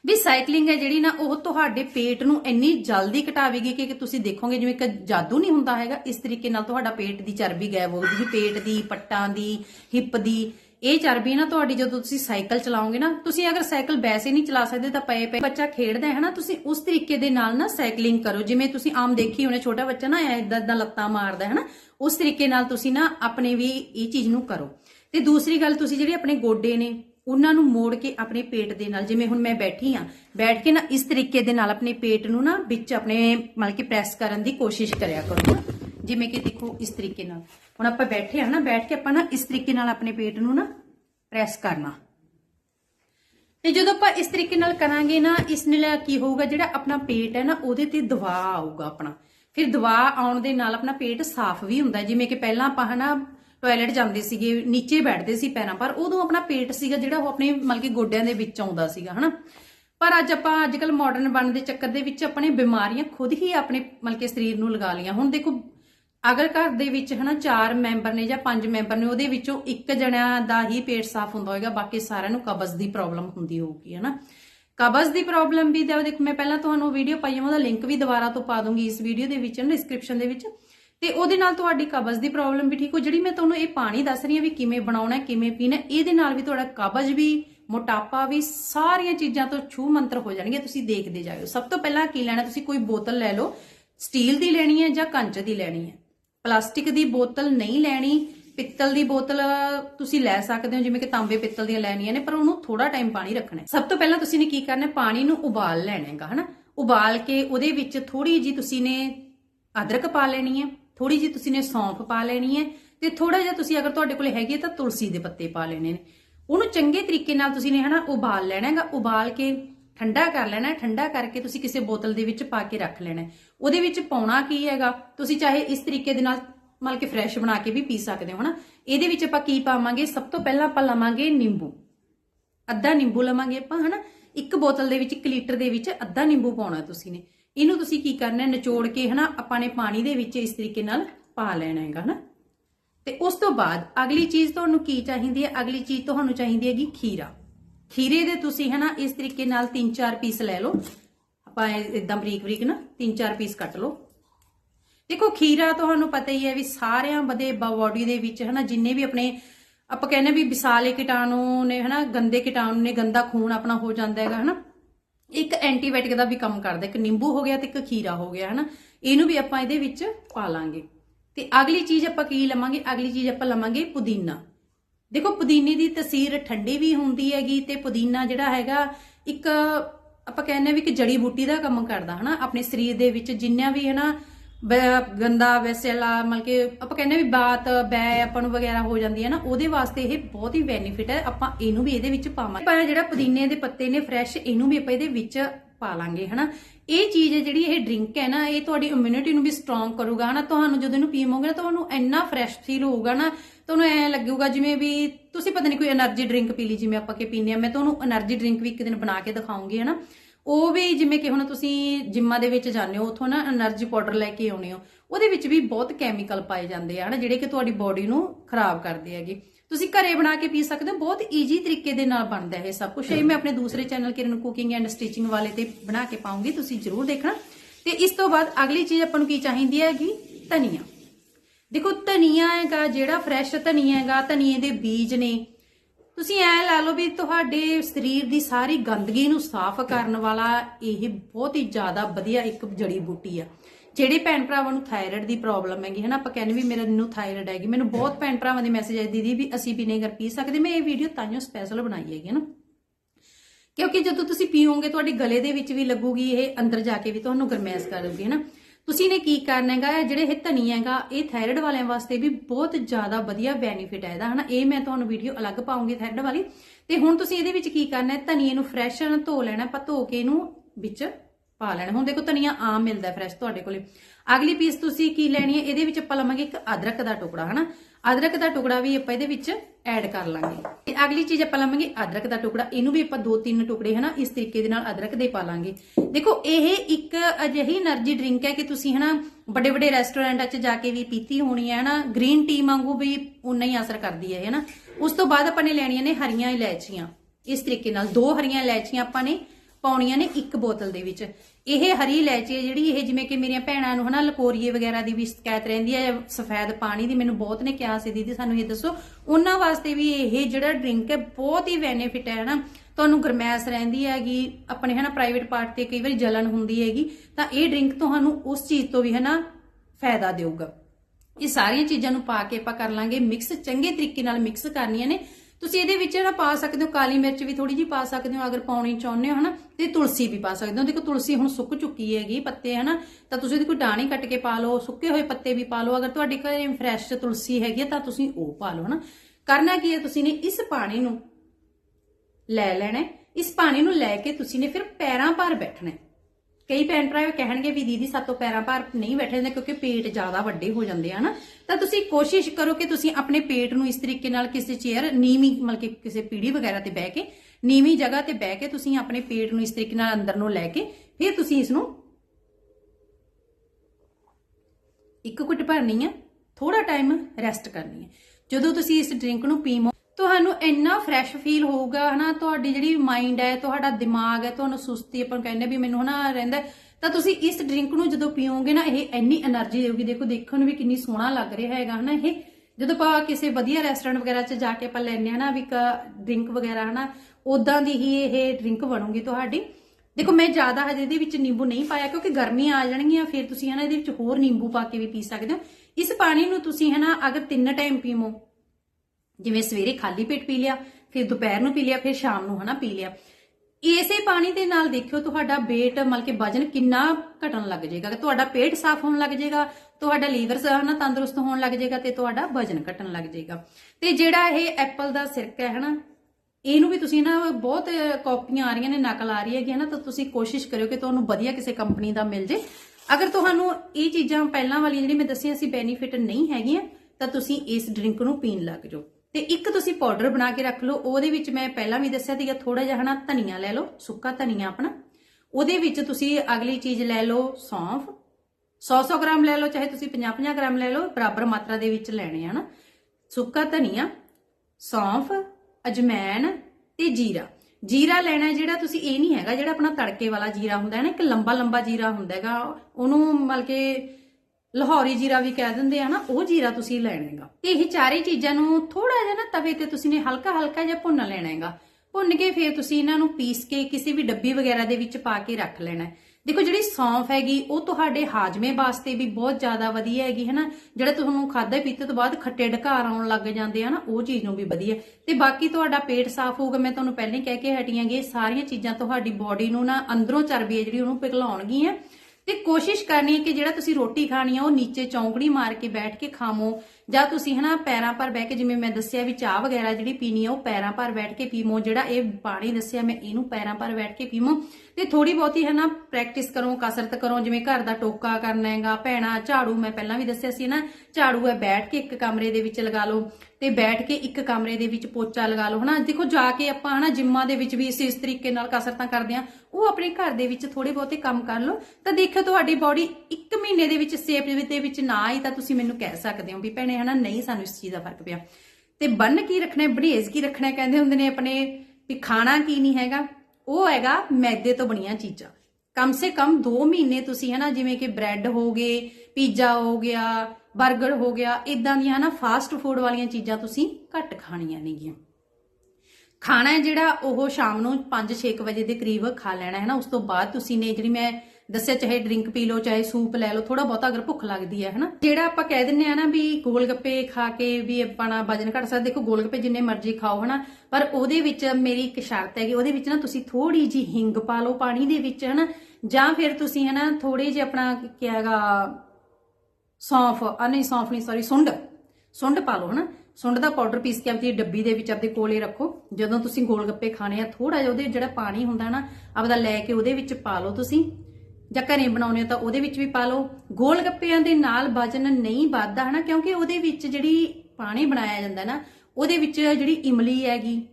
ਵੀ ਸਾਈਕਲਿੰਗ ਹੈ ਜਿਹੜੀ ਨਾ, ਉਹ ਤੁਹਾਡੇ ਪੇਟ ਨੂੰ ਇੰਨੀ ਜਲਦੀ ਘਟਾਵੇਗੀ ਕਿ ਤੁਸੀਂ ਦੇਖੋਗੇ ਜਿਵੇਂ ਇੱਕ ਜਾਦੂ ਨਹੀਂ ਹੁੰਦਾ ਹੈਗਾ। ਇਸ ਤਰੀਕੇ ਨਾਲ ਤੁਹਾਡਾ ਪੇਟ ਦੀ ਚਰਬੀ ਗਾਇਬ ਹੋ ਜੂਗੀ ਪੇਟ ਦੀ, ਪੱਟਾਂ ਦੀ, ਹਿੱਪ ਦੀ। ਇਹ ਚਰਬੀ ਨਾ ਤੁਹਾਡੀ ਜਦੋਂ ਤੁਸੀਂ ਸਾਈਕਲ ਚਲਾਓਗੇ ਨਾ, ਤੁਸੀਂ ਅਗਰ ਸਾਈਕਲ ਵੈਸੇ ਨਹੀਂ ਚਲਾ ਸਕਦੇ ਤਾਂ ਪਏ ਪਏ ਬੱਚਾ ਖੇਡਦਾ ਹੈ ਨਾ, ਤੁਸੀਂ ਉਸ ਤਰੀਕੇ ਦੇ ਨਾਲ ਨਾ ਸਾਈਕਲਿੰਗ ਕਰੋ। ਜਿਵੇਂ ਤੁਸੀਂ ਆਮ ਦੇਖੀ ਹੋਣੇ, ਛੋਟਾ ਬੱਚਾ ਨਾ ਇਦਾਂ ਇਦਾਂ ਲੱਤਾਂ ਮਾਰਦਾ ਹੈ ਨਾ, ਉਸ ਤਰੀਕੇ ਨਾਲ ਤੁਸੀਂ ਨਾ ਆਪਣੇ ਵੀ ਇਹ ਚੀਜ਼ ਨੂੰ ਕਰੋ। ਤੇ ਦੂਸਰੀ ਗੱਲ ਤੁਸੀਂ ਜਿਹੜੇ ਆਪਣੇ ਗੋਡੇ ਨੇ, ਉਹਨਾਂ ਨੂੰ ਮੋੜ ਕੇ ਆਪਣੇ ਪੇਟ ਦੇ ਨਾਲ, ਜਿਵੇਂ ਹੁਣ ਮੈਂ ਬੈਠੀ ਆ ਬੈਠ ਕੇ ਨਾ ਇਸ ਤਰੀਕੇ ਦੇ ਨਾਲ ਆਪਣੇ ਪੇਟ ਨੂੰ ਨਾ ਵਿੱਚ ਆਪਣੇ ਮਤਲਬ ਕਿ ਪ੍ਰੈਸ ਕਰਨ ਦੀ ਕੋਸ਼ਿਸ਼ ਕਰਿਆ ਕਰੋ ਜਿਵੇਂ ਕਿ ਦੇਖੋ ਇਸ ਤਰੀਕੇ ਨਾਲ। ਹੁਣ ਆਪਾਂ ਬੈਠੇ ਆ ਨਾ, ਬੈਠ ਕੇ ਆਪਾਂ ਨਾ ਇਸ ਤਰੀਕੇ ਨਾਲ ਆਪਣੇ ਪੇਟ ਨੂੰ ਨਾ ਪ੍ਰੈਸ ਕਰਨਾ। ਤੇ ਜਦੋਂ ਆਪਾਂ ਇਸ ਤਰੀਕੇ ਨਾਲ ਕਰਾਂਗੇ ਨਾ, ਇਸ ਨਾਲ ਕੀ ਹੋਊਗਾ, ਜਿਹੜਾ ਆਪਣਾ ਪੇਟ ਹੈ ਨਾ, ਉਹਦੇ ਤੇ ਦਬਾਅ ਆਊਗਾ ਆਪਣਾ। ਫਿਰ ਦਬਾਅ ਆਉਣ ਦੇ ਨਾਲ ਆਪਣਾ ਪੇਟ ਸਾਫ਼ ਵੀ ਹੁੰਦਾ ਜਿਵੇਂ ਕਿ ਪਹਿਲਾਂ ਆਪਾਂ ਹਨਾ ਟਾਇਲਟ ਜਾਂਦੇ ਸੀਗੇ, ਨੀਚੇ ਬੈਠਦੇ ਸੀ ਪੈਰਾਂ ਪਰ, ਉਦੋਂ ਆਪਣਾ ਪੇਟ ਸੀਗਾ ਜਿਹੜਾ ਉਹ ਆਪਣੇ ਮਤਲਬ ਕਿ ਗੋਡਿਆਂ ਦੇ ਵਿੱਚ ਆਉਂਦਾ ਸੀਗਾ, ਹਨਾ। ਪਰ ਅੱਜ ਆਪਾਂ, ਅੱਜ ਕੱਲ ਮਾਡਰਨ ਬਣਨ ਦੇ ਚੱਕਰ ਦੇ ਵਿੱਚ ਆਪਣੇ ਬਿਮਾਰੀਆਂ ਖੁਦ ਹੀ ਆਪਣੇ ਮਤਲਬ ਕਿ ਸਰੀਰ ਨੂੰ ਲਗਾ ਲਈਆਂ। ਹੁਣ ਦੇਖੋ ਅਗਰ ਘਰ ਦੇ ਵਿੱਚ ਹਨਾ ਚਾਰ ਮੈਂਬਰ ਨੇ ਜਾਂ ਪੰਜ ਮੈਂਬਰ ਨੇ, ਉਹਦੇ ਵਿੱਚੋਂ ਇੱਕ ਜਣਿਆਂ ਦਾ ਹੀ ਪੇਟ ਸਾਫ਼ ਹੁੰਦਾ ਹੋਏਗਾ, ਬਾਕੀ ਸਾਰਿਆਂ ਨੂੰ ਕਬਜ਼ ਦੀ ਪ੍ਰੋਬਲਮ ਹੁੰਦੀ ਹੋਊਗੀ, ਹਨਾ। ਕਬਜ਼ ਦੀ ਪ੍ਰੋਬਲਮ ਵੀ ਦਾ ਦੇਖੋ, ਮੈਂ ਪਹਿਲਾਂ ਤੁਹਾਨੂੰ ਵੀਡੀਓ ਪਾਈ ਉਹਦਾ ਲਿੰਕ ਵੀ ਦੁਬਾਰਾ ਤੋਂ ਪਾ ਦੂੰਗੀ ਇਸ ਵੀਡੀਓ ਦੇ ਵਿੱਚ ਡਿਸਕ੍ਰਿਪਸ਼ਨ ਦੇ ਵਿੱਚ। ਤੇ ਉਹਦੇ ਨਾਲ ਤੁਹਾਡੀ ਕਬਜ਼ ਦੀ ਪ੍ਰੋਬਲਮ ਵੀ ਠੀਕ ਹੋ ਜਿਹੜੀ ਮੈਂ ਤੁਹਾਨੂੰ ਇਹ ਪਾਣੀ ਦੱਸ ਰਹੀ ਹਾਂ ਵੀ ਕਿਵੇਂ ਬਣਾਉਣਾ, ਕਿਵੇਂ ਪੀਣਾ, ਇਹਦੇ ਨਾਲ ਵੀ ਤੁਹਾਡਾ ਕਬਜ਼ ਵੀ, ਮੋਟਾਪਾ ਵੀ ਸਾਰੀਆਂ ਚੀਜ਼ਾਂ ਤੋਂ ਛੂ ਮੰਤਰ ਹੋ ਜਾਣਗੇ, ਤੁਸੀਂ ਦੇਖਦੇ ਜਾਇਓ। ਸਭ ਤੋਂ ਪਹਿਲਾਂ ਕੀ ਲੈਣਾ, ਤੁਸੀਂ ਕੋਈ ਬੋਤਲ ਲੈ ਲਓ, ਸਟੀਲ ਦੀ ਲੈਣੀ ਹੈ ਜਾਂ ਕੰਚ ਦੀ ਲੈਣੀ ਹੈ ਪਲਾਸਟਿਕ ਦੀ ਬੋਤਲ ਨਹੀਂ ਲੈਣੀ, ਪਿੱਤਲ ਦੀ ਬੋਤਲ ਤੁਸੀਂ ਲੈ ਸਕਦੇ ਹੋ, ਜਿਵੇਂ ਕਿ ਤਾਂਬੇ ਪਿੱਤਲ ਦੀਆਂ ਲੈਣੀਆਂ ਨੇ, ਪਰ ਉਹਨੂੰ ਥੋੜਾ ਟਾਈਮ ਪਾਣੀ ਰੱਖਣਾ ਹੈ। ਸਭ ਤੋਂ ਪਹਿਲਾਂ ਤੁਸੀਂ ਨੇ ਕੀ ਕਰਨਾ ਹੈ? ਪਾਣੀ ਨੂੰ ਉਬਾਲ ਲੈਣਾ ਹੈਗਾ, ਹਨਾ? ਉਬਾਲ ਕੇ ਉਹਦੇ ਵਿੱਚ ਥੋੜੀ ਜੀ ਤੁਸੀਂ ਨੇ ਅਦਰਕ ਪਾ ਲੈਣੀ ਹੈ ਥੋੜੀ ਜੀ ਤੁਸੀਂ ਨੇ ਸੌਂਫ ਪਾ ਲੈਣੀ ਹੈ, ਤੇ ਥੋੜਾ ਜਿਹਾ ਤੁਸੀਂ ਅਗਰ ਤੁਹਾਡੇ ਕੋਲ ਹੈਗੀ ਹੈ ਤਾਂ ਤੁਲਸੀ ਦੇ ਪੱਤੇ ਪਾ ਲੈਣੇ ਨੇ। ਉਹਨੂੰ ਚੰਗੇ ਤਰੀਕੇ ਨਾਲ ਤੁਸੀਂ ਨੇ, ਹਨਾ, ਉਬਾਲ ਲੈਣਾ ਹੈਗਾ, ਉਬਾਲ ਕੇ ਠੰਡਾ ਕਰ ਲੈਣਾ ਠੰਡਾ ਕਰਕੇ ਤੁਸੀਂ ਕਿਸੇ ਬੋਤਲ ਦੇ ਵਿੱਚ ਪਾ ਕੇ ਰੱਖ ਲੈਣਾ ਉਹਦੇ ਵਿੱਚ ਪਾਉਣਾ ਕੀ ਹੈਗਾ? ਤੁਸੀਂ ਚਾਹੇ ਇਸ ਤਰੀਕੇ ਦੇ ਨਾਲ ਮਤਲਬ ਕਿ ਫਰੈਸ਼ ਬਣਾ ਕੇ ਵੀ ਪੀ ਸਕਦੇ ਹੋ, ਹਨਾ? ਇਹਦੇ ਵਿੱਚ ਆਪਾਂ ਕੀ ਪਾਵਾਂਗੇ? ਸਭ ਤੋਂ ਪਹਿਲਾਂ ਆਪਾਂ ਲਵਾਂਗੇ ਨਿੰਬੂ। ਅੱਧਾ ਨਿੰਬੂ ਲਵਾਂਗੇ ਆਪਾਂ, ਹਨਾ? ਇੱਕ ਬੋਤਲ ਦੇ ਵਿੱਚ 1 ਲੀਟਰ ਦੇ ਵਿੱਚ ਅੱਧਾ ਨਿੰਬੂ ਪਾਉਣਾ ਤੁਸੀਂ ਨੇ। ਇਹਨੂੰ ਤੁਸੀਂ ਕੀ ਕਰਨਾ ਹੈ? ਨਿਚੋੜ ਕੇ, ਹਨਾ? ਆਪਾਂ ਨੇ ਪਾਣੀ ਦੇ ਵਿੱਚ ਇਸ ਤਰੀਕੇ ਨਾਲ ਪਾ ਲੈਣਾ ਹੈਗਾ, ਹਨਾ? ਤੇ ਉਸ ਤੋਂ ਬਾਅਦ ਅਗਲੀ ਚੀਜ਼ ਤੁਹਾਨੂੰ ਕੀ ਚਾਹੀਦੀ ਹੈ? ਅਗਲੀ ਚੀਜ਼ ਤੁਹਾਨੂੰ ਚਾਹੀਦੀ ਹੈਗੀ ਖੀਰਾ। ਖੀਰੇ ਦੇ ਤੁਸੀਂ, ਹਨਾ? ਇਸ ਤਰੀਕੇ ਨਾਲ 3-4 ਪੀਸ ਲੈ ਲਓ। ਆਪਾਂ ਇਦਾਂ ਬਰੀਕ ਬਰੀਕ ਨਾ 3-4 ਪੀਸ ਕੱਟ ਲਓ। ਦੇਖੋ ਖੀਰਾ ਤੁਹਾਨੂੰ ਪਤਾ ਹੀ ਹੈ ਵੀ ਸਾਰਿਆਂ ਬਦੇ ਬਾਡੀ ਦੇ ਵਿੱਚ ਹਨਾ ਜਿੰਨੇ ਵੀ ਆਪਣੇ ਆਪਾਂ ਕਹਿੰਦੇ ਵੀ ਵਿਸਾਲੇ ਕੀਟਾਣੂ ਨੇ ਹਨਾ ਗੰਦੇ ਕੀਟਾਣੂ ਨੇ ਗੰਦਾ ਖੂਨ ਆਪਣਾ ਹੋ ਜਾਂਦਾ ਹੈਗਾ ਹਨਾ। ਇੱਕ ਐਂਟੀਬਾਇਓਟਿਕ ਦਾ ਵੀ ਕੰਮ ਕਰਦਾ, ਇੱਕ ਨਿੰਬੂ ਹੋ ਗਿਆ ਤੇ ਇੱਕ ਖੀਰਾ ਹੋ ਗਿਆ ਹਨਾ। ਇਹਨੂੰ ਵੀ ਆਪਾਂ ਇਹਦੇ ਵਿੱਚ ਪਾ ਲਾਂਗੇ। ਤੇ ਅਗਲੀ ਚੀਜ਼ ਆਪਾਂ ਕੀ ਲਵਾਂਗੇ? ਅਗਲੀ ਚੀਜ਼ ਆਪਾਂ ਲਵਾਂਗੇ ਪੁਦੀਨਾ। ਦੇਖੋ ਪੁਦੀਨੇ ਦੀ ਤਸੀਰ ਠੰਡੀ ਵੀ ਹੁੰਦੀ ਹੈਗੀ ਤੇ ਪੁਦੀਨਾ ਜਿਹੜਾ ਹੈਗਾ ਇੱਕ ਆਪਾਂ ਕਹਿੰਦੇ ਵੀ ਇੱਕ ਜੜੀ ਬੂਟੀ ਦਾ ਕੰਮ ਕਰਦਾ, ਹਨਾ? ਆਪਣੇ ਸਰੀਰ ਦੇ ਵਿੱਚ ਜਿੰਨਾ ਵੀ, ਹਨਾ ਗੰਦਾ, ਵੈਸੇਲਾ, ਮਤਲਬ ਕਿ ਆਪਾਂ ਕਹਿੰਦੇ ਵੀ ਬਾਤ, ਬੈ ਆਪਾਂ ਨੂੰ ਵਗੈਰਾ ਹੋ ਜਾਂਦੀ ਹੈ ਨਾ, ਉਹਦੇ ਵਾਸਤੇ ਇਹ ਬਹੁਤ ਹੀ ਬੈਨੀਫਿਟ ਹੈ, ਆਪਾਂ ਇਹਨੂੰ ਵੀ ਇਹਦੇ ਵਿੱਚ ਪਾਵਾਂਗੇ। ਆਪਾਂ ਜਿਹੜਾ ਪੁਦੀਨੇ ਦੇ ਪੱਤੇ ਨੇ ਫਰੈਸ਼ ਇਹਨੂੰ ਵੀ ਆਪਾਂ ਇਹਦੇ ਵਿੱਚ ਪਾ ਲਾਂਗੇ, ਹਨਾ? ਇਹ ਚੀਜ਼ ਹੈ ਜਿਹੜੀ ਇਹ ਡਰਿੰਕ ਹੈ ਨਾ, ਇਹ ਤੁਹਾਡੀ ਇਮਿਊਨਿਟੀ ਨੂੰ ਵੀ ਸਟਰੋਂਗ ਕਰੂਗਾ, ਹਨਾ? ਤੁਹਾਨੂੰ ਜਦੋਂ ਇਹਨੂੰ ਪੀਵੋਗੇ ਨਾ, ਤੁਹਾਨੂੰ ਇੰਨਾ ਫਰੈਸ਼ ਫੀਲ ਹੋਊਗਾ ਨਾ ਤੁਹਾਨੂੰ ਐ ਲੱਗੂਗਾ ਜਿਵੇਂ ਵੀ ਤੁਸੀਂ ਪਤਾ ਨਹੀਂ ਕੋਈ એનર્ਜੀ ਡਰਿੰਕ ਪੀ ਲਈ, ਜਿਵੇਂ ਆਪਾਂ ਕੇ ਪੀਨੇ ਆ ਮੈਂ ਤੁਹਾਨੂੰ એનર્ਜੀ ਡਰਿੰਕ ਵੀ ਇੱਕ ਦਿਨ ਬਣਾ ਕੇ ਦਿਖਾਉਂਗੀ, ਹਨਾ। ਉਹ ਵੀ ਜਿਵੇਂ ਕਿ ਹੁਣ ਤੁਸੀਂ ਜਿੰਮਾਂ ਦੇ ਵਿੱਚ ਜਾਂਦੇ ਹੋ, ਉਥੋਂ ਨਾ એનર્ਜੀ ਪਾਊਡਰ ਲੈ ਕੇ ਆਉਣੇ ਹੋ। ਉਹਦੇ ਵਿੱਚ ਵੀ ਬਹੁਤ ਕੈਮੀਕਲ ਪਾਏ ਜਾਂਦੇ ਆ, ਹਨਾ, ਜਿਹੜੇ ਕਿ ਤੁਹਾਡੀ ਬਾਡੀ ਨੂੰ ਖਰਾਬ ਕਰਦੇ ਹੈਗੇ। ਤੁਸੀਂ ਘਰੇ ਬਣਾ ਕੇ ਪੀ ਸਕਦੇ ਹੋ, ਬਹੁਤ ਈਜੀ ਤਰੀਕੇ ਦੇ ਨਾਲ ਬਣਦਾ ਇਹ ਸਭ ਕੁਝ ਇਹ ਮੈਂ ਆਪਣੇ ਦੂਸਰੇ channel Kiran cooking and stitching ਵਾਲੇ ਤੇ ਬਣਾ ਕੇ ਪਾਉਂਗੀ, ਤੁਸੀਂ ਜਰੂਰ ਦੇਖਣਾ। ਤੇ ਇਸ ਤੋਂ ਬਾਅਦ ਅਗਲੀ ਚੀਜ਼ ਆਪਾਂ ਨੂੰ ਕੀ ਚਾਹੀਦੀ ਹੈਗੀ? ਧਨੀਆ। ਦੇਖੋ, ਧਨੀਆ ਹੈਗਾ, ਜਿਹੜਾ ਫਰੈਸ਼ ਧਨੀਆ ਹੈਗਾ, ਧਨੀਏ ਦੇ ਬੀਜ ਨੇ। ਤੁਸੀਂ ਐ ਲਾ ਲਓ ਵੀ ਤੁਹਾਡੇ ਸਰੀਰ ਦੀ ਸਾਰੀ ਗੰਦਗੀ ਨੂੰ ਸਾਫ਼ ਕਰਨ ਵਾਲਾ ਇਹ ਬਹੁਤ ਹੀ ਜ਼ਿਆਦਾ ਵਧੀਆ ਇੱਕ ਜੜੀ ਬੂਟੀ ਆ। ਜਿਹੜੇ ਭੈਣ ਭਰਾਵਾਂ ਨੂੰ ਥਾਇਰਾਇਡ ਦੀ ਪ੍ਰੋਬਲਮ ਹੈਗੀ, ਹਨਾ, ਆਪਾਂ ਕਹਿੰਦੇ ਵੀ ਮੇਰੇ ਨੂੰ ਥਾਇਰਾਇਡ ਹੈਗੀ। ਮੈਨੂੰ ਬਹੁਤ ਭੈਣ ਭਰਾਵਾਂ ਦੇ ਮੈਸੇਜ ਆਏ ਦੀਦੀ ਵੀ ਅਸੀਂ ਵਿਨੇਗਰ ਪੀ ਸਕਦੇ, ਮੈਂ ਇਹ ਵੀਡੀਓ ਤਾਂਹੀਓ ਸਪੈਸ਼ਲ ਬਣਾਈ ਹੈਗੀ ਹੈ ਨਾ ਕਿਉਂਕਿ ਜਦੋਂ ਤੁਸੀਂ ਪੀਓਗੇ, ਤੁਹਾਡੇ ਗਲੇ ਦੇ ਵਿੱਚ ਵੀ ਲੱਗੂਗੀ, ਇਹ ਅੰਦਰ ਜਾ ਕੇ ਵੀ ਤੁਹਾਨੂੰ ਗਰਮੈਸ਼ ਕਰੂਗੀ ਹਨਾ। ਤੁਸੀਂ ਨੇ ਕੀ ਕਰਨਾ ਹੈਗਾ ਜਿਹੜੇ ਇਹ ਧਨੀਆ ਹੈਗਾ, ਇਹ ਥਾਇਰਾਇਡ ਵਾਲਿਆਂ ਵਾਸਤੇ ਵੀ ਬਹੁਤ ਜ਼ਿਆਦਾ ਵਧੀਆ ਬੈਨੀਫਿਟ ਹੈ ਇਹਦਾ, ਹਨਾ? ਇਹ ਮੈਂ ਤੁਹਾਨੂੰ ਵੀਡੀਓ ਅਲੱਗ ਪਾਉਂਗੀ ਥਾਇਰਾਇਡ ਵਾਲੀ। ਤੇ ਹੁਣ ਤੁਸੀਂ ਇਹਦੇ ਵਿੱਚ ਕੀ ਕਰਨਾ ਹੈ? ਧਨੀਏ ਨੂੰ ਫਰੈਸ਼ ਧੋ ਲੈਣਾ ਆਪਾਂ ਧੋ ਕੇ ਇਹਨੂੰ ਵਿੱਚ ਪਾ ਲੈਣਾ। ਹੁਣ ਦੇਖੋ, ਧਨੀਆ ਆਮ ਮਿਲਦਾ ਫਰੈਸ਼ ਤੁਹਾਡੇ ਕੋਲੇ। ਅਗਲੀ ਪੀਸ ਤੁਸੀਂ ਕੀ ਲੈਣੀ ਹੈ? ਇਹਦੇ ਵਿੱਚ ਆਪਾਂ ਲਵਾਂਗੇ ਇੱਕ ਅਦਰਕ ਦਾ ਟੁਕੜਾ, ਹਨਾ? ਅਦਰਕ ਦਾ ਟੁਕੜਾ ਵੀ ਆਪਾਂ ਇਹਦੇ ਵਿੱਚ ਐਡ ਕਰ ਲਾਂਗੇ। ਤੇ ਅਗਲੀ ਚੀਜ਼ ਆਪਾਂ ਲਵਾਂਗੇ ਅਦਰਕ ਦਾ ਟੁਕੜਾ। ਇਹਨੂੰ ਵੀ ਆਪਾਂ ਦੋ ਤਿੰਨ ਟੁਕੜੇ ਹਨਾ, ਇਸ ਤਰੀਕੇ ਦੇ ਨਾਲ ਅਦਰਕ ਦੇ ਪਾ ਲਾਂਗੇ। ਦੇਖੋ, ਇਹ ਇੱਕ ਅਜਿਹੀ એનર્ਜੀ ਡਰਿੰਕ ਹੈ ਕਿ ਤੁਸੀਂ ਹਨਾ ਵੱਡੇ ਵੱਡੇ ਰੈਸਟੋਰੈਂਟਾਂ 'ਚ ਜਾ ਕੇ ਵੀ ਪੀਤੀ ਹੋਣੀ ਹੈ ਹਨਾ ਗ੍ਰੀਨ ਟੀ ਵਾਂਗੂ ਵੀ ਉਨਾ ਹੀ ਅਸਰ ਕਰਦੀ ਹੈ, ਹਨਾ। ਉਸ ਤੋਂ ਬਾਅਦ ਆਪਾਂ ਨੇ ਲੈਣੀਆਂ ਨੇ ਹਰੀਆਂ ਇਲਾਇਚੀਆਂ। ਇਸ ਤਰੀਕੇ ਨਾਲ ਦੋ ਹਰੀਆਂ ਇਲਾਇਚੀਆਂ ਆਪਾਂ ਨੇ ਪਾਉਣੀਆਂ ਨੇ ਇੱਕ ਬੋਤਲ ਦੇ ਵਿੱਚ। ਇਹ ਹਰੀ ਇਲਾਇਚੀ ਹੈ ਜਿਹੜੀ, ਇਹ ਜਿਵੇਂ ਕਿ ਮੇਰੀਆਂ ਭੈਣਾਂ ਨੂੰ ਹਨਾ, ਲਕੋਰੀਏ ਵਗੈਰਾ ਦੀ ਵੀ ਸ਼ਿਕਾਇਤ ਰਹਿੰਦੀ ਹੈ, ਸਫੈਦ ਪਾਣੀ ਦੀ, ਮੈਨੂੰ ਬਹੁਤ ਨੇ ਕਿਹਾ ਸੀ ਦੀਦੀ, ਸਾਨੂੰ ਇਹ ਦੱਸੋ। ਉਹਨਾਂ ਵਾਸਤੇ ਵੀ ਇਹ ਜਿਹੜਾ ਡਰਿੰਕ ਹੈ, ਬਹੁਤ ਹੀ ਬੈਨੀਫਿਟ ਹੈ ਹਨਾ। ਤੁਹਾਨੂੰ ਗਰਮੈਸ਼ ਰਹਿੰਦੀ ਹੈਗੀ, ਆਪਣੇ ਹਨਾ ਪ੍ਰਾਈਵੇਟ ਪਾਰਟ ਤੇ ਕਈ ਵਾਰੀ ਜਲਨ ਹੁੰਦੀ ਹੈਗੀ, ਤਾਂ ਇਹ ਡਰਿੰਕ ਤੁਹਾਨੂੰ ਉਸ ਚੀਜ਼ ਤੋਂ ਵੀ ਹਨਾ, ਫਾਇਦਾ ਦੇਊਗਾ। ਇਹ ਸਾਰੀਆਂ ਚੀਜ਼ਾਂ ਨੂੰ ਪਾ ਕੇ ਆਪਾਂ ਕਰ ਲਾਂਗੇ ਮਿਕਸ ਚੰਗੇ ਤਰੀਕੇ ਨਾਲ ਮਿਕਸ ਕਰਨੀਆਂ ਨੇ। ਤੁਸੀਂ ਇਹਦੇ ਵਿੱਚ ਨਾ ਪਾ ਸਕਦੇ ਹੋ, ਕਾਲੀ ਮਿਰਚ ਵੀ ਥੋੜੀ ਜਿਹੀ ਪਾ ਸਕਦੇ ਹੋ, ਅਗਰ ਪਾਉਣੀ ਚਾਹੁੰਦੇ ਹੋ ਹਨਾ, ਤੇ ਤੁਲਸੀ ਵੀ ਪਾ ਸਕਦੇ ਹੋ। ਦੇਖੋ, ਤੁਲਸੀ ਹੁਣ ਸੁੱਕ ਚੁੱਕੀ ਹੈਗੀ ਪੱਤੇ, ਹਨਾ, ਤਾਂ ਤੁਸੀਂ ਇਹਦੀ ਕੋਈ ਡਾਣੀ ਕੱਟ ਕੇ ਪਾ ਲਓ, ਸੁੱਕੇ ਹੋਏ ਪੱਤੇ ਵੀ ਪਾ ਲਓ। ਅਗਰ ਤੁਹਾਡੇ ਘਰੇ ਫਰੈਸ਼ ਤੁਲਸੀ ਹੈਗੀ ਹੈ ਤਾਂ ਤੁਸੀਂ ਉਹ ਪਾ ਲਓ, ਹਨਾ। ਕਰਨਾ ਕੀ ਹੈ, ਤੁਸੀਂ ਨੇ ਇਸ ਪਾਣੀ ਨੂੰ ਲੈ ਲੈਣਾ ਇਸ ਪਾਣੀ ਨੂੰ ਲੈ ਕੇ ਤੁਸੀਂ ਨੇ ਫਿਰ ਪੈਰਾਂ ਭਾਰ ਬੈਠਣਾ ਕਈ ਭੈਣ ਭਰਾ ਕਹਿਣਗੇ ਵੀ ਦੀਦੀ ਸਾਤੋਂ ਪੈਰਾਂ ਭਾਰ ਨਹੀਂ ਬੈਠੇ ਜਾਂਦੇ ਕਿਉਂਕਿ ਪੇਟ ਜ਼ਿਆਦਾ ਵੱਡੇ ਹੋ ਜਾਂਦੇ ਆ ਤਾਂ ਤੁਸੀਂ ਕੋਸ਼ਿਸ਼ ਕਰੋ ਕਿ ਤੁਸੀਂ ਆਪਣੇ ਪੇਟ ਨੂੰ ਇਸ ਤਰੀਕੇ ਨਾਲ ਕਿਸੇ ਚੇਅਰ, ਨੀਵੀਂ ਮਤਲਬ ਕਿ ਕਿਸੇ ਪੀੜੀ ਵਗੈਰਾ ਤੇ ਬਹਿ ਕੇ, ਨੀਵੀਂ ਜਗ੍ਹਾ ਤੇ ਬਹਿ ਕੇ ਤੁਸੀਂ ਆਪਣੇ ਪੇਟ ਨੂੰ ਇਸ ਤਰੀਕੇ ਨਾਲ ਅੰਦਰ ਨੂੰ ਲੈ ਕੇ ਫਿਰ ਤੁਸੀਂ ਇਸ ਨੂੰ ਇੱਕ ਘੁੱਟ ਭਰਨੀ ਆ ਥੋੜਾ ਟਾਈਮ ਰੈਸਟ ਕਰਨੀ ਹੈ ਜਦੋਂ ਤੁਸੀਂ ਇਸ ਡਰਿੰਕ ਨੂੰ ਪੀਵੋ ਤੁਹਾਨੂੰ ਇੰਨਾ ਫਰੈਸ਼ ਫੀਲ ਹੋਊਗਾ, ਹਨਾ? ਤੁਹਾਡੀ ਜਿਹੜੀ ਮਾਈਂਡ ਹੈ, ਤੁਹਾਡਾ ਦਿਮਾਗ ਹੈ, ਤੁਹਾਨੂੰ ਸੁਸਤੀ ਆਪਾਂ ਕਹਿੰਦੇ ਵੀ ਮੈਨੂੰ, ਹਨਾ, ਰਹਿੰਦਾ ਤਾਂ ਤੁਸੀਂ ਇਸ ਡਰਿੰਕ ਨੂੰ ਜਦੋਂ ਪੀਓਗੇ ਨਾ, ਇਹ ਇੰਨੀ એનર્ਜੀ ਦੇਊਗੀ। ਦੇਖੋ, ਦੇਖਣ ਨੂੰ ਵੀ ਕਿੰਨੀ ਸੋਹਣਾ ਲੱਗ ਰਿਹਾ ਹੈਗਾ, ਹਨਾ ਇਹ? ਜਦੋਂ ਆਪਾਂ ਕਿਸੇ ਵਧੀਆ ਰੈਸਟੋਰੈਂਟ ਵਗੈਰਾ 'ਚ ਜਾ ਕੇ ਆਪਾਂ ਲੈਣੇ ਹਨਾ ਵੀ ਡਰਿੰਕ ਵਗੈਰਾ, ਹਨਾ ਉਦਾਂ ਦੀ ਹੀ ਇਹ ਡਰਿੰਕ ਬਣੂਗੀ ਤੁਹਾਡੀ। ਦੇਖੋ, ਮੈਂ ਜ਼ਿਆਦਾ ਹਜੇ ਇਹਦੇ ਵਿੱਚ ਨਿੰਬੂ ਨਹੀਂ ਪਾਇਆ, ਕਿਉਂਕਿ ਗਰਮੀ ਆ ਜਾਣਗੀਆਂ, ਫਿਰ ਤੁਸੀਂ, ਹਨਾ, ਇਹਦੇ ਵਿੱਚ ਹੋਰ ਨਿੰਬੂ ਪਾ ਕੇ ਵੀ ਪੀ ਸਕਦੇ ਹੋ। ਇਸ ਪਾਣੀ ਨੂੰ ਤੁਸੀਂ, ਹਨਾ, ਅਗਰ ਤਿੰਨ ਟਾਈਮ ਪੀਵੋ ਜਿਵੇਂ ਸਵੇਰੇ ਖਾਲੀ ਪੇਟ ਪੀ ਲਿਆ, ਫਿਰ ਦੁਪਹਿਰ ਨੂੰ ਪੀ ਲਿਆ, ਫਿਰ ਸ਼ਾਮ ਨੂੰ ਹਨਾ ਪੀ ਲਿਆ। ਇਸੇ ਪਾਣੀ ਦੇ ਨਾਲ ਦੇਖਿਓ ਤੁਹਾਡਾ weight ਮਤਲਬ ਕਿ ਵਜਨ ਕਿੰਨਾ ਘਟਣ ਲੱਗ ਜਾਏਗਾ। ਤੁਹਾਡਾ ਪੇਟ ਸਾਫ਼ ਹੋਣ ਲੱਗ ਜਾਏਗਾ, ਤੁਹਾਡਾ ਲੀਵਰ ਹਨਾ ਤੰਦਰੁਸਤ ਹੋਣ ਲੱਗ ਜਾਏਗਾ ਤੇ ਤੁਹਾਡਾ ਵਜਨ ਘਟਣ ਲੱਗ ਜਾਏਗਾ। ਤੇ ਜਿਹੜਾ ਇਹ ਐਪਲ ਦਾ ਸਿਰਕਾ ਹੈ ਹਨਾ, ਇਹਨੂੰ ਵੀ ਤੁਸੀਂ ਨਾ ਬਹੁਤ ਕਾਪੀਆਂ ਆ ਰਹੀਆਂ ਨੇ, ਨਕਲ ਆ ਰਹੀ ਹੈਗੀ ਹੈ ਨਾ, ਤਾਂ ਤੁਸੀਂ ਕੋਸ਼ਿਸ਼ ਕਰਿਓ ਕਿ ਤੁਹਾਨੂੰ ਵਧੀਆ ਕਿਸੇ ਕੰਪਨੀ ਦਾ ਮਿਲ ਜੇ। ਅਗਰ ਤੁਹਾਨੂੰ ਇਹ ਚੀਜ਼ਾਂ ਪਹਿਲਾਂ ਵਾਲੀਆਂ ਜਿਹੜੀ ਮੈਂ ਦੱਸੀਆਂ ਸੀ ਬੈਨੀਫਿਟ ਨਹੀਂ ਹੈਗੀਆਂ, ਤਾਂ ਤੁਸੀਂ ਇਸ ਡਰਿੰਕ ਨੂੰ ਪੀਣ ਲੱਗ ਜਾਓ। ਤੇ ਇੱਕ ਤੁਸੀਂ ਪਾਊਡਰ ਬਣਾ ਕੇ ਰੱਖ ਲਓ। ਉਹਦੇ ਵਿੱਚ ਮੈਂ ਪਹਿਲਾਂ ਵੀ ਦੱਸਿਆ ਸੀਗਾ ਥੋੜਾ ਜਿਹਾ ਹਨਾ ਧਨੀਆ ਲੈ ਲਓ, ਸੁੱਕਾ ਧਨੀਆ ਆਪਣਾ। ਉਹਦੇ ਵਿੱਚ ਤੁਸੀਂ ਅਗਲੀ ਚੀਜ਼ ਲੈ ਲਓ, ਸੌਂਫ। 100-100 ਗ੍ਰਾਮ ਲੈ ਲਓ, ਚਾਹੇ ਤੁਸੀਂ 50-50 ਗ੍ਰਾਮ ਲੈ ਲਓ, ਬਰਾਬਰ ਮਾਤਰਾ ਦੇ ਵਿੱਚ ਲੈਣੇ ਆ ਨਾ ਸੁੱਕਾ ਧਨੀਆ, ਸੌਂਫ, ਅਜਮੈਨ ਤੇ ਜੀਰਾ। ਜੀਰਾ ਲੈਣਾ ਜਿਹੜਾ ਤੁਸੀਂ ਇਹ ਨਹੀਂ ਹੈਗਾ, ਜਿਹੜਾ ਆਪਣਾ ਤੜਕੇ ਵਾਲਾ ਜੀਰਾ ਹੁੰਦਾ ਹੈ ਨਾ, ਇੱਕ ਲੰਬਾ ਲੰਬਾ ਜੀਰਾ ਹੁੰਦਾ ਹੈਗਾ, ਉਹਨੂੰ ਮਤਲਬ ਕਿ ਲਾਹੌਰੀ ਜੀਰਾ ਵੀ ਕਹਿ ਦਿੰਦੇ ਆ ਨਾ, ਉਹ ਜੀਰਾ ਤੁਸੀਂ ਲੈਣਾ ਤੇ ਇਹ ਚਾਰੇ ਚੀਜ਼ਾਂ ਨੂੰ ਥੋੜਾ ਜਿਹਾ ਨਾ ਤਵੇ ਤੇ ਤੁਸੀਂ ਨੇ ਹਲਕਾ ਹਲਕਾ ਜਿਹਾ ਭੁੰਨ ਲੈਣਾ ਭੁੰਨ ਕੇ ਫਿਰ ਤੁਸੀਂ ਇਹਨਾਂ ਨੂੰ ਪੀਸ ਕੇ ਕਿਸੇ ਵੀ ਡੱਬੀ ਵਗੈਰਾ ਦੇ ਵਿੱਚ ਪਾ ਕੇ ਰੱਖ ਲੈਣਾ। ਦੇਖੋ, ਜਿਹੜੀ ਸੌਂਫ ਹੈਗੀ, ਉਹ ਤੁਹਾਡੇ ਹਾਜਮੇ ਵਾਸਤੇ ਵੀ ਬਹੁਤ ਜ਼ਿਆਦਾ ਵਧੀਆ ਹੈਗੀ ਹੈ ਨਾ ਜਿਹੜਾ ਤੁਹਾਨੂੰ ਖਾਦੇ ਪੀਤੇ ਤੋਂ ਬਾਅਦ ਖੱਟੇ ਢਕਾਰ ਆਉਣ ਲੱਗ ਜਾਂਦੇ ਆ ਨਾ, ਉਹ ਚੀਜ਼ ਨੂੰ ਵੀ ਵਧੀਆ। ਤੇ ਬਾਕੀ ਤੁਹਾਡਾ ਪੇਟ ਸਾਫ਼ ਹੋਊਗਾ, ਮੈਂ ਤੁਹਾਨੂੰ ਪਹਿਲਾਂ ਹੀ ਕਹਿ ਕੇ ਹਟੀਆਂਗੇ ਸਾਰੀਆਂ ਚੀਜ਼ਾਂ ਤੁਹਾਡੀ ਬਾਡੀ ਨੂੰ ਨਾ ਅੰਦਰੋਂ ਚਰਬੀ ਹੈ ਜਿਹੜੀ, ਉਹਨੂੰ ਪਿਘਲਾਉਣਗੀਆਂ। ਤੇ ਕੋਸ਼ਿਸ਼ ਕਰਨੀ ਹੈ ਕਿ ਜਿਹੜਾ ਤੁਸੀਂ ਰੋਟੀ ਖਾਣੀ ਆ, ਉਹ ਨੀਚੇ ਚੌਂਕੜੀ ਮਾਰ ਕੇ ਬੈਠ ਕੇ ਖਾਵੋ। ਜਾਂ ਤੁਸੀਂ ਹਨਾ ਪੈਰਾਂ ਪਰ ਬਹਿ ਕੇ ਜਿਵੇਂ ਮੈਂ ਦੱਸਿਆ ਵੀ ਚਾਹ ਵਗੈਰਾ ਜਿਹੜੀ ਪੀਣੀ ਆ, ਉਹ ਪੈਰਾਂ ਪਰ ਬੈਠ ਕੇ ਪੀਵੋ, ਜਿਹੜਾ ਇਹ ਪਾਣੀ ਦੱਸਿਆ ਮੈਂ ਇਹਨੂੰ ਪੈਰਾਂ ਪਰ ਬੈਠ ਕੇ ਪੀਵੋ। ਤੇ ਥੋੜੀ ਬਹੁਤੀ ਹਨਾ ਪ੍ਰੈਕਟਿਸ ਕਰੋ, ਕਸਰਤ ਕਰੋ, ਜਿਵੇਂ ਘਰ ਦਾ ਟੋਕਾ ਕਰਨਾ ਹੈਗਾ, ਭੈਣਾ, ਝਾੜੂ, ਮੈਂ ਪਹਿਲਾਂ ਵੀ ਦੱਸਿਆ ਸੀ ਨਾ, ਝਾੜੂ ਹੈ ਬੈਠ ਕੇ ਇੱਕ ਕਮਰੇ ਦੇ ਵਿੱਚ ਲਗਾ ਲਓ, ਤੇ ਬੈਠ ਕੇ ਇੱਕ ਕਮਰੇ ਦੇ ਵਿੱਚ ਪੋਚਾ ਲਗਾ ਲਓ, ਹਨਾ। ਦੇਖੋ ਜਾ ਕੇ ਆਪਾਂ ਹਨਾ ਜਿੰਮਾਂ ਦੇ ਵਿੱਚ ਵੀ ਇਸ ਇਸ ਤਰੀਕੇ ਨਾਲ ਕਸਰਤਾਂ ਕਰਦੇ ਆ ਉਹ ਆਪਣੇ ਘਰ ਦੇ ਵਿੱਚ ਥੋੜੇ ਬਹੁਤੇ ਕੰਮ ਕਰ ਲਓ। ਤਾਂ ਦੇਖੋ ਤੁਹਾਡੀ ਬਾਡੀ 1 ਮਹੀਨੇ ਦੇ ਵਿੱਚ ਸੇਪ ਦੇ ਵਿੱਚ ਨਾ ਆਈ ਤਾਂ ਤੁਸੀਂ ਮੈਨੂੰ ਕਹਿ ਸਕਦੇ ਹੋ ਵੀ ਭੈਣੇ ਹਨਾ, ਨਹੀਂ ਸਾਨੂੰ ਇਸ ਚੀਜ਼ ਦਾ ਫ਼ਰਕ ਪਿਆ। ਤੇ ਬੰਨ ਕੀ ਰੱਖਣਾ ਬੜੇਜ਼ ਕੀ ਰੱਖਣਾ ਕਹਿੰਦੇ ਹੁੰਦੇ ਨੇ ਆਪਣੇ, ਵੀ ਖਾਣਾ ਕੀ ਨਹੀਂ ਹੈਗਾ, ਉਹ ਹੈਗਾ ਮੈਦੇ ਤੋਂ ਬਣੀਆਂ ਚੀਜ਼ਾਂ। ਕਮ ਸੇ ਕਮ 2 ਮਹੀਨੇ ਤੁਸੀਂ ਹਨਾ, ਜਿਵੇਂ ਕਿ ਬ੍ਰੈਡ ਹੋ ਗਏ, ਪੀਜ਼ਾ ਹੋ ਗਿਆ 버ਗਰ ਹੋ ਗਿਆ ਇਦਾਂ ਦੀਆਂ ਹਨਾ ਫਾਸਟ ਫੂਡ ਵਾਲੀਆਂ ਚੀਜ਼ਾਂ ਤੁਸੀਂ ਘੱਟ ਖਾਣੀਆਂ ਨੇਗੀਆਂ। ਖਾਣਾ ਜਿਹੜਾ ਉਹ ਸ਼ਾਮ ਨੂੰ 5-6 ਵਜੇ ਦੇ ਕਰੀਬ ਖਾ ਲੈਣਾ ਹੈ ਨਾ, ਉਸ ਤੋਂ ਬਾਅਦ ਤੁਸੀਂ ਨੇ ਜਿਹੜੀ ਮੈਂ ਦੱਸਿਆ ਚਾਹੇ ਡਰਿੰਕ ਪੀ ਲਓ, ਚਾਹੇ ਸੂਪ ਲੈ ਲਓ ਥੋੜਾ ਬਹੁਤਾ ਅਗਰ ਭੁੱਖ ਲੱਗਦੀ ਹੈ, ਹਨਾ? ਜਿਹੜਾ ਆਪਾਂ ਕਹਿ ਦਿੰਨੇ ਆ ਨਾ ਵੀ ਗੋਲ ਗੱਪੇ ਖਾ ਕੇ ਵੀ ਆਪਣਾ ਵਜਨ ਘਟ ਸਕਦਾ, ਦੇਖੋ ਗੋਲ ਗੱਪੇ ਜਿੰਨੇ ਮਰਜ਼ੀ ਖਾਓ, ਹਨਾ? ਪਰ ਉਹਦੇ ਵਿੱਚ ਮੇਰੀ ਇੱਕ ਸ਼ਰਤ ਹੈ ਉਹਦੇ ਵਿੱਚ ਨਾ ਤੁਸੀਂ ਥੋੜੀ ਜੀ ਹਿੰਗ ਪਾ ਲਓ ਪਾਣੀ ਦੇ ਵਿੱਚ, ਹਨਾ? ਜਾਂ ਫਿਰ ਤੁਸੀਂ, ਹਨਾ ਥੋੜੇ ਜਿਹਾ ਆਪਣਾ ਕੀ ਹੈਗਾ, ਸੌਂਫ ਆ ਨਹੀਂ, ਸੌਂਫ ਨਹੀਂ ਸੌਰੀ ਸੁੰਡ। ਸੁੰਡ ਪਾ ਲਓ, ਹਨਾ? ਸੁੰਡ ਦਾ ਪਾਊਡਰ ਪੀਸ ਕੇ ਆਪਣੀ ਡੱਬੀ ਦੇ ਵਿੱਚ ਆਪਦੇ ਕੋਲੇ ਰੱਖੋ। ਜਦੋਂ ਤੁਸੀਂ ਗੋਲ ਗੱਪੇ ਖਾਣੇ ਆ ਥੋੜਾ ਜਿਹਾ ਉਹਦੇ ਜਿਹੜਾ ਪਾਣੀ ਹੁੰਦਾ ਨਾ, ਆਪਦਾ ਲੈ ਕੇ ਉਹਦੇ ਵਿੱਚ ਪਾ ਲਓ ਤੁਸੀਂ। ਜਾਂ ਘਰੇ ਬਣਾਉਣੇ ਹੋ ਤਾਂ ਉਹਦੇ ਵਿੱਚ ਵੀ ਪਾ ਲਓ। ਗੋਲ ਗੱਪਿਆਂ ਦੇ ਨਾਲ ਵਜਨ ਨਹੀਂ ਵੱਧਦਾ, ਹਨਾ? ਕਿਉਂਕਿ ਉਹਦੇ ਵਿੱਚ ਜਿਹੜੀ ਪਾਣੀ ਬਣਾਇਆ ਜਾਂਦਾ ਨਾ, ਉਹਦੇ ਵਿੱਚ ਜਿਹੜੀ ਇਮਲੀ ਹੈਗੀ,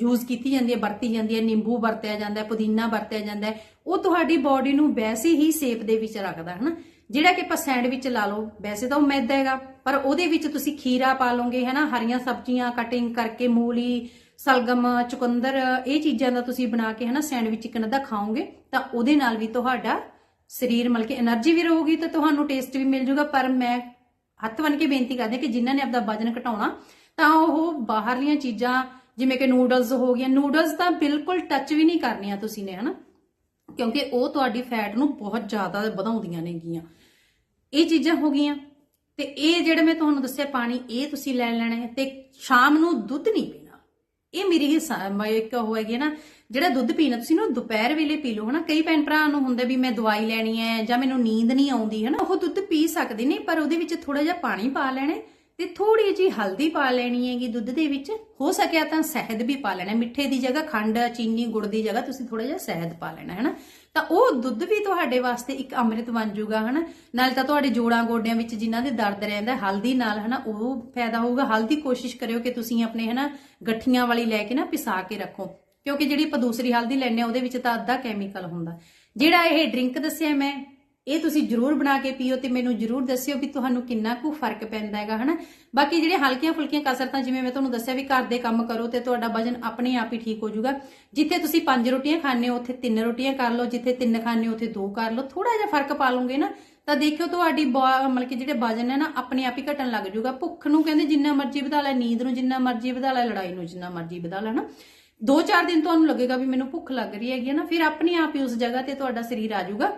ਯੂਜ਼ ਕੀਤੀ ਜਾਂਦੀ ਹੈ, ਵਰਤੀ ਜਾਂਦੀ ਹੈ, ਨਿੰਬੂ ਵਰਤਿਆ ਜਾਂਦਾ ਹੈ, ਪੁਦੀਨਾ ਵਰਤਿਆ ਜਾਂਦਾ ਹੈ, ਉਹ ਤੁਹਾਡੀ ਬਾਡੀ ਨੂੰ ਵੈਸੇ ਹੀ ਸ਼ੇਪ ਦੇ ਵਿੱਚ ਰੱਖਦਾ, ਹਨਾ? ਜਿਹੜਾ ਕਿ ਆਪਾਂ ਸੈਂਡਵਿਚ ਲਾ ਲਓ, ਵੈਸੇ ਤਾਂ ਉਹ ਮੈਦਾ ਹੈਗਾ, ਪਰ ਉਹਦੇ ਵਿੱਚ ਤੁਸੀਂ ਖੀਰਾ ਪਾ ਲਓਗੇ, ਹਨਾ? ਹਰੀਆਂ ਸਬਜ਼ੀਆਂ, ਕਟਿੰਗ ਕਰਕੇ ਮੂਲੀ ਸਲਗਮ, ਚੁਕੰਦਰ, ਇਹ ਚੀਜ਼ਾਂ ਦਾ ਤੁਸੀਂ ਬਣਾ ਕੇ ਹਨਾ ਸੈਂਡਵਿਚ ਇੱਕ ਨਦਾ ਖਾਓਗੇ, ਤਾਂ ਉਹਦੇ ਨਾਲ ਵੀ ਤੁਹਾਡਾ ਸਰੀਰ ਮਤਲਬ ਕਿ એનર્ਜੀ ਵੀ ਰਹੂਗੀ ਤੇ ਤੁਹਾਨੂੰ ਟੇਸਟ ਵੀ ਮਿਲ ਜਾਊਗਾ ਪਰ ਮੈਂ ਹੱਥ ਬਨ ਕੇ ਬੇਨਤੀ ਕਰਦੇ ਕਿ ਜਿਨ੍ਹਾਂ ਨੇ ਆਪਦਾ ਵਜਨ ਘਟਾਉਣਾ, ਤਾਂ ਉਹ ਬਾਹਰਲੀਆਂ ਚੀਜ਼ਾਂ, ਜਿਵੇਂ ਕਿ ਨੂਡਲਸ ਹੋ ਗਈਆਂ ਨੂਡਲਸ ਤਾਂ ਬਿਲਕੁਲ ਟੱਚ ਵੀ ਨਹੀਂ ਕਰਨੀਆਂ ਤੁਸੀਂ ਨੇ ਹਨਾ, ਕਿਉਂਕਿ ਉਹ ਤੁਹਾਡੀ ਫੈਟ ਨੂੰ ਬਹੁਤ ਜ਼ਿਆਦਾ ਵਧਾਉਂਦੀਆਂ ਨੇਗੀਆਂ। ਇਹ ਚੀਜ਼ਾਂ ਹੋ ਗਈਆਂ ਤੇ ਇਹ ਜਿਹੜਾ ਮੈਂ ਤੁਹਾਨੂੰ ਦੱਸਿਆ ਪਾਣੀ, ਇਹ ਤੁਸੀਂ ਲੈ ਲੈਣਾ ਹੈ ਤੇ ਸ਼ਾਮ ਨੂੰ ਦੁੱਧ ਨਹੀਂ ਇਹ ਮੇਰੀ ਹੀ ਸ- ਮ- ਇੱਕ ਉਹ ਹੈਗੀ ਹੈ ਨਾ, ਜਿਹੜਾ ਦੁੱਧ ਪੀਣਾ ਤੁਸੀਂ ਨਾ ਦੁਪਹਿਰ ਵੇਲੇ ਪੀ ਲਓ ਹਨਾ। ਕਈ ਭੈਣ ਭਰਾ ਨੂੰ ਹੁੰਦਾ ਵੀ ਮੈਂ ਦਵਾਈ ਲੈਣੀ ਹੈ ਜਾਂ ਮੈਨੂੰ ਨੀਂਦ ਨਹੀਂ ਆਉਂਦੀ ਹਨਾ। ਉਹ ਦੁੱਧ ਪੀ ਸਕਦੇ ਨੇ, ਪਰ ਉਹਦੇ ਵਿੱਚ ਥੋੜਾ ਜਿਹਾ ਪਾਣੀ ਪਾ ਲੈਣਾ ਹੈ ਤੇ ਥੋੜੀ ਜਿਹੀ ਹਲਦੀ ਪਾ ਲੈਣੀ ਹੈਗੀ ਦੁੱਧ ਦੇ ਵਿੱਚ। ਹੋ ਸਕਿਆ ਤਾਂ ਸ਼ਹਿਦ ਵੀ ਪਾ ਲੈਣਾ। ਮਿੱਠੇ ਦੀ ਜਗ੍ਹਾ, ਖੰਡ, ਚੀਨੀ, ਗੁੜ ਦੀ ਜਗ੍ਹਾ ਤੁਸੀਂ ਥੋੜਾ ਜਿਹਾ ਸ਼ਹਿਦ ਪਾ ਲੈਣਾ ਹੈ ਨਾ ਤਾਂ ਉਹ ਦੁੱਧ ਵੀ ਤੁਹਾਡੇ ਵਾਸਤੇ ਇੱਕ ਅੰਮ੍ਰਿਤ ਬਣ ਜਾਊਗਾ ਹਨਾ? ਨਾਲ ਤਾਂ ਤੁਹਾਡੇ ਜੋੜਾਂ ਗੋਡਿਆਂ ਵਿੱਚ ਜਿਨ੍ਹਾਂ ਦੇ ਦਰਦ ਰਹਿੰਦਾ, ਹਲਦੀ ਨਾਲ, ਹਨਾ, ਉਹ ਫਾਇਦਾ ਹੋਊਗਾ। ਹਲਦੀ ਕੋਸ਼ਿਸ਼ ਕਰਿਓ ਕਿ ਤੁਸੀਂ ਆਪਣੇ, ਹਨਾ, ਗੱਠੀਆਂ ਵਾਲੀ ਲੈ ਕੇ ਨਾ ਪਿਸਾ ਕੇ ਰੱਖੋ। ਕਿਉਂਕਿ ਜਿਹੜੀ ਆਪਾਂ ਦੂਸਰੀ ਹਲਦੀ ਲੈਣੇ ਆ ਉਹਦੇ ਵਿੱਚ ਤਾਂ ਅੱਧਾ ਕੈਮੀਕਲ ਹੁੰਦਾ। ਜਿਹੜਾ ਇਹ ਡਰਿੰਕ ਦੱਸਿਆ ਮੈਂ ਇਹ ਤੁਸੀਂ ਜਰੂਰ ਬਣਾ ਕੇ ਪੀਓ ਤੇ ਮੈਨੂੰ ਜਰੂਰ ਦੱਸਿਓ ਵੀ ਤੁਹਾਨੂੰ ਕਿੰਨਾ ਕੁ ਫ਼ਰਕ ਪੈਂਦਾ ਹੈਗਾ, ਹਨਾ? ਬਾਕੀ ਜਿਹੜੇ ਹਲਕੀਆਂ ਫੁਲਕੀਆਂ ਕਸਰਤਾਂ, ਜਿਵੇਂ ਮੈਂ ਤੁਹਾਨੂੰ ਦੱਸਿਆ ਵੀ ਘਰ ਦੇ ਕੰਮ ਕਰੋ ਤੇ ਤੁਹਾਡਾ ਵਜਨ ਆਪਣੇ ਆਪ ਹੀ ਠੀਕ ਹੋ ਜਾਊਗਾ। ਜਿੱਥੇ ਤੁਸੀਂ ਪੰਜ ਰੋਟੀਆਂ ਖਾਣੇ ਹੋ, ਉੱਥੇ ਤਿੰਨ ਰੋਟੀਆਂ ਕਰ ਲਓ, ਜਿੱਥੇ ਤਿੰਨ ਖਾਣੇ ਹੋ, ਉੱਥੇ ਦੋ ਕਰ ਲਓ। ਥੋੜਾ ਜਿਹਾ ਫ਼ਰਕ ਪਾ ਲਓਗੇ ਨਾ, ਤਾਂ ਦੇਖਿਓ ਤੁਹਾਡੀ ਬਾ- ਮਤਲਬ ਕਿ ਜਿਹੜੇ ਵਜਨ ਹੈ ਨਾ, ਆਪਣੇ ਆਪ ਹੀ ਘਟਣ ਲੱਗ ਜਾਊਗਾ। ਭੁੱਖ ਨੂੰ ਕਹਿੰਦੇ ਜਿੰਨਾ ਮਰਜ਼ੀ ਵਧਾ ਲੈ, ਨੀਂਦ ਨੂੰ ਜਿੰਨਾ ਮਰਜ਼ੀ ਵਧਾ ਲੈ, ਲੜਾਈ ਨੂੰ ਜਿੰਨਾ ਮਰਜ਼ੀ ਵਧਾ ਲੈ ਨਾ ਦੋ ਚਾਰ ਦਿਨ ਤੁਹਾਨੂੰ ਲੱਗੇਗਾ ਵੀ ਮੈਨੂੰ ਭੁੱਖ ਲੱਗ ਰਹੀ ਹੈਗੀ ਹੈ ਨਾ, ਫਿਰ ਆਪਣੇ ਆਪ ਹੀ ਉਸ ਜਗ੍ਹਾ ਤੇ ਤੁਹਾਡਾ ਸਰੀਰ ਆ ਜਾਊਗਾ।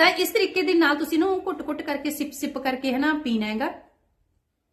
ਤਾਂ ਇਸ ਤਰੀਕੇ ਦੇ ਨਾਲ ਤੁਸੀਂ ਨੂੰ ਘੁੱਟ-ਘੁੱਟ ਕਰਕੇ, ਸਿਪ-ਸਿਪ ਕਰਕੇ ਹਨਾ ਪੀਣਾ ਹੈਗਾ।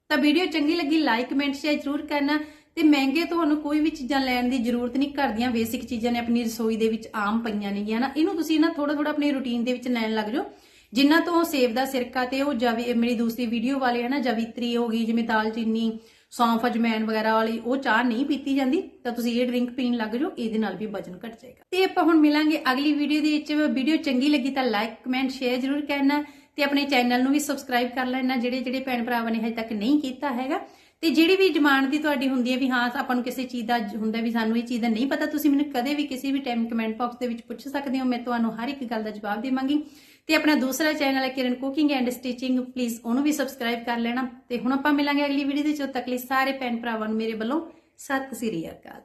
ਤਾਂ ਵੀਡੀਓ ਚੰਗੀ ਲੱਗੀ ਲਾਈਕ ਕਮੈਂਟ ਸ਼ੇਅਰ ਜ਼ਰੂਰ ਕਰਨਾ ਤੇ ਮਹਿੰਗੇ ਤੁਹਾਨੂੰ ਕੋਈ ਵੀ ਚੀਜ਼ਾਂ ਲੈਣ ਦੀ ਜ਼ਰੂਰਤ ਨਹੀਂ। ਘਰ ਦੀਆਂ ਬੇਸਿਕ ਚੀਜ਼ਾਂ ਨੇ, ਆਪਣੀ ਰਸੋਈ ਦੇ ਵਿੱਚ ਆਮ ਪਈਆਂ ਨੇਗੀਆਂ ਨਾ ਇਹਨੂੰ ਤੁਸੀਂ ਨਾ ਥੋੜਾ ਥੋੜਾ ਆਪਣੀ ਰੁਟੀਨ ਦੇ ਵਿੱਚ ਲੈਣ ਲੱਗ ਜਾਓ। ਜਿੰਨਾ ਤੋਂ ਸੇਬ ਦਾ ਸਿਰਕਾ ਤੇ ਉਹ ਜਵੀ ਮੇਰੀ ਦੂਸਰੀ ਵੀਡੀਓ ਵਾਲੇ ਹਨਾ ਜਵਿਤਰੀ ਹੋ ਗਈ, ਜਿਵੇਂ ਦਾਲਚੀਨੀ ਸੌਂਫ, ਅਜਮੈਨ ਵਗੈਰਾ ਵਾਲੀ ਉਹ ਚਾਹ ਨਹੀਂ ਪੀਤੀ ਜਾਂਦੀ, ਤਾਂ ਤੁਸੀਂ ਇਹ ਡਰਿੰਕ ਪੀਣ ਲੱਗ ਜਾਓ, ਇਹਦੇ ਨਾਲ ਵੀ ਵਜਨ ਘਟ ਜਾਏਗਾ। ਤੇ ਆਪਾਂ ਹੁਣ ਮਿਲਾਂਗੇ ਅਗਲੀ ਵੀਡੀਓ ਦੇ ਵਿੱਚ। ਵੀਡੀਓ ਚੰਗੀ ਲੱਗੀ ਤਾਂ ਲਾਈਕ ਕਮੈਂਟ ਸ਼ੇਅਰ ਜ਼ਰੂਰ ਕਰਨਾ ਤੇ ਆਪਣੇ ਚੈਨਲ ਨੂੰ ਵੀ ਸਬਸਕ੍ਰਾਈਬ ਕਰ ਲੈਣਾ, ਜਿਹੜੇ ਜਿਹੜੇ ਭੈਣ ਭਰਾਵਾਂ ਨੇ ਹਜੇ ਤੱਕ ਨਹੀਂ ਕੀਤਾ ਹੈਗਾ। ਤੇ ਜਿਹੜੀ ਵੀ ਡਿਮਾਂਡ ਦੀ ਤੁਹਾਡੀ ਹੁੰਦੀ ਹੈ ਵੀ ਹਾਂ, ਆਪਾਂ ਨੂੰ ਕਿਸੇ ਚੀਜ਼ ਦਾ ਹੁੰਦਾ ਵੀ ਸਾਨੂੰ ਇਹ ਚੀਜ਼ ਦਾ ਨਹੀਂ ਪਤਾ, ਤੁਸੀਂ ਮੈਨੂੰ ਕਦੇ ਵੀ ਕਿਸੇ ਵੀ ਟਾਈਮ ਕਮੈਂਟ ਬਾਕਸ ਦੇ ਵਿੱਚ ਪੁੱਛ ਸਕਦੇ ਹੋ, ਮੈਂ ਤੁਹਾਨੂੰ ਹਰ ਇੱਕ ਗੱਲ ਦਾ ਜਵਾਬ ਦੇਵਾਂਗੀ। ਤੇ ਆਪਣਾ ਦੂਸਰਾ ਚੈਨਲ ਹੈ Kiran cooking and stitching please ਉਹਨੂੰ ਵੀ ਸਬਸਕ੍ਰਾਈਬ ਕਰ ਲੈਣਾ। ਤੇ ਹੁਣ ਆਪਾਂ ਮਿਲਾਂਗੇ ਅਗਲੀ ਵੀਡੀਓ ਦੇ ਵਿੱਚ। ਤੱਕ ਲਈ ਸਾਰੇ ਭੈਣ ਭਰਾਵਾਂ ਨੂੰ ਮੇਰੇ ਵੱਲੋਂ ਸਤਿ ਸ੍ਰੀ ਅਕਾਲ।